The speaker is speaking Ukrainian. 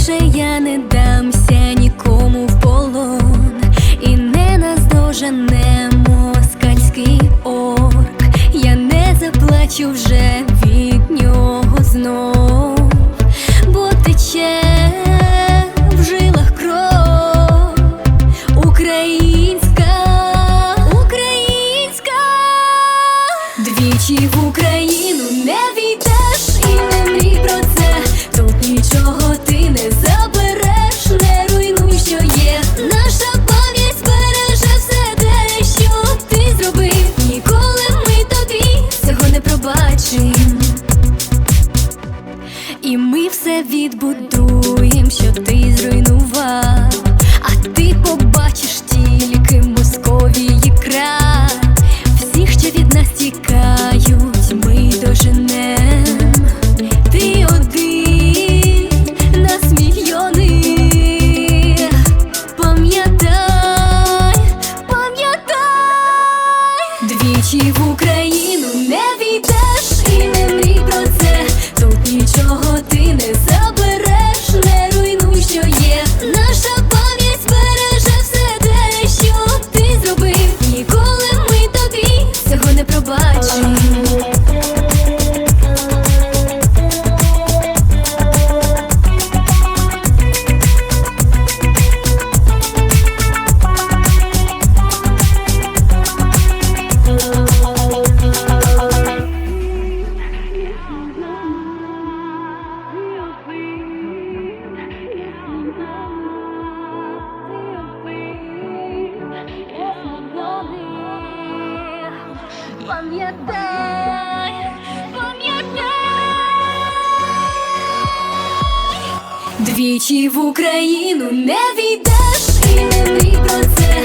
більше я не дамся нікому в полон і не наздожене москальський орк. Я не заплачу вже від нього знов, бо тече в жилах кров. Українська, українська, двічі в Україну І ми все відбудуєм, що ти зруйнував, а ти побачиш тільки Московії край Всіх, що від нас тікають, ми доженем. Ти один нас мільйони. Пам'ятай, пам'ятай, двічі в Україну не війдеш Пам'ятай, пам'ятай. Двічі в Україну не війдеш і не мрій про це.